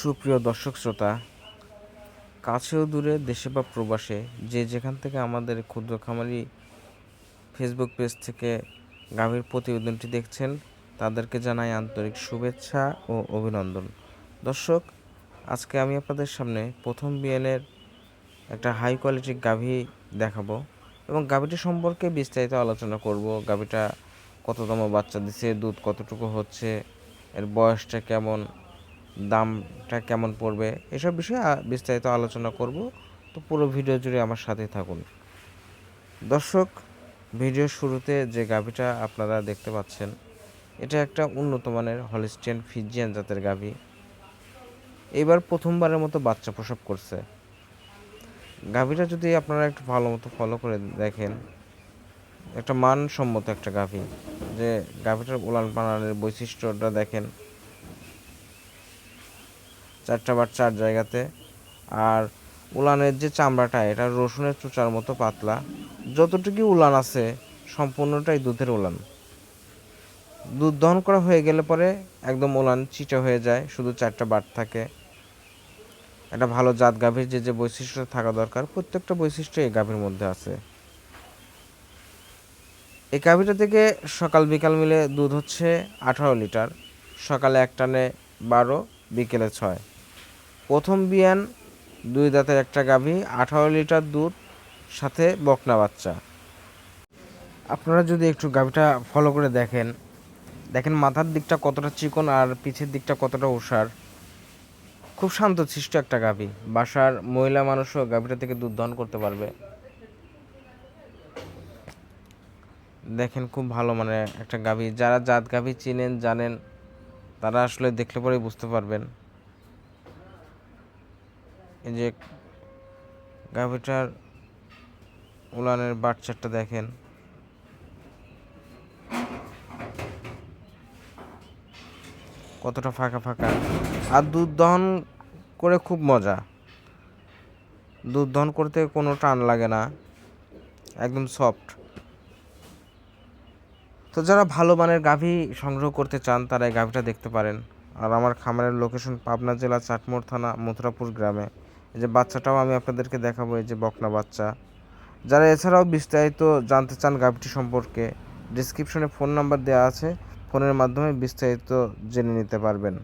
সুপ্রিয় দর্শক শ্রোতা, কাছেও দূরে, দেশে বা প্রবাসে, যে যেখান থেকে আমাদের ক্ষুদ্র খামারি ফেসবুক পেজ থেকে গাভীর প্রতিবেদনটি দেখছেন, তাদেরকে জানাই আন্তরিক শুভেচ্ছা ও অভিনন্দন। দর্শক, আজকে আমি আপনাদের সামনে প্রথম বিএনের একটা হাই কোয়ালিটির গাভী দেখাবো এবং গাভীটি সম্পর্কে বিস্তারিত আলোচনা করব। গাভীটা কততম বাচ্চা দিছে, দুধ কতটুকু হচ্ছে, এর বয়সটা কেমন দামটা কেমন পড়বে, এসব বিষয়ে বিস্তারিত আলোচনা করব। তো পুরো ভিডিও জুড়ে আমার সাথে থাকুন। দর্শক ভিডিওর শুরুতে যে গাভীটা আপনারা দেখতে পাচ্ছেন, এটা একটা উন্নত মানের হলিস্টিয়ান ফিজিয়ান জাতের গাভী। এবার প্রথমবারের মতো বাচ্চা প্রসব করছে। গাভীটা যদি আপনারা একটু ভালো মতো ফলো করে দেখেন, একটা মানসম্মত একটা গাভী। যে গাভীটার উলান পালানের বৈশিষ্ট্যটা দেখেন। চারটা বার চার জায়গাতে। আর উলানের যে চামড়াটা, এটা রসুনের চুচার মতো পাতলা। যতটুকু উলান আছে, সম্পূর্ণটাই দুধের উলান। দুধ দহন করা হয়ে গেলে পরে একদম উলান চিটা হয়ে যায়, শুধু চারটা বাট থাকে। একটা ভালো জাত গাভীর যে যে বৈশিষ্ট্য থাকা দরকার, প্রত্যেকটা বৈশিষ্ট্য এই গাভীর মধ্যে আছে। এই গাভীটা থেকে সকাল বিকাল মিলে দুধ হচ্ছে আঠারো লিটার, সকালে এক টানে বারো, বিকেলে ছয়। প্রথম বিয়ান, দুই দাঁতের একটা গাভী, আঠারো লিটার দুধ, সাথে বকনা বাচ্চা। আপনারা যদি একটু গাভীটা ফলো করে দেখেন দেখেন মাথার দিকটা কতটা চিকন আর পিছের দিকটা কতটা ওষার খুব শান্তশিষ্ট একটা গাভী। বাসার মহিলা মানুষও গাভীটা থেকে দুধ দহন করতে পারবে। দেখেন খুব ভালো মানে একটা গাভী। যারা জাত গাভী চিনেন, জানেন, তারা আসলে দেখলে পরেই বুঝতে পারবেন। এই যে গাভীটার উলানের বাচ্চাটা দেখেন। কতটা ফাঁকা ফাঁকা। আর দুধ দহন করে খুব মজা। দুধ দহন করতে কোনো টান লাগে না। একদম সফট। তো যারা ভালো মানের গাভী সংগ্রহ করতে চান, তারা এই গাভীটা দেখতে পারেন। আর আমার খামারের লোকেশন পাবনা জেলা চাটমোড় থানা, মথুরাপুর গ্রামে। এই যে বাচ্চাটাও আমি আপনাদেরকে দেখাবো, এই যে বকনা বাচ্চা। যারা এছাড়াও বিস্তারিত জানতে চান গাভিটি সম্পর্কে ডিসক্রিপশনে ফোন নাম্বার দেওয়া আছে। ফোনের মাধ্যমে বিস্তারিত জেনে নিতে পারবেন।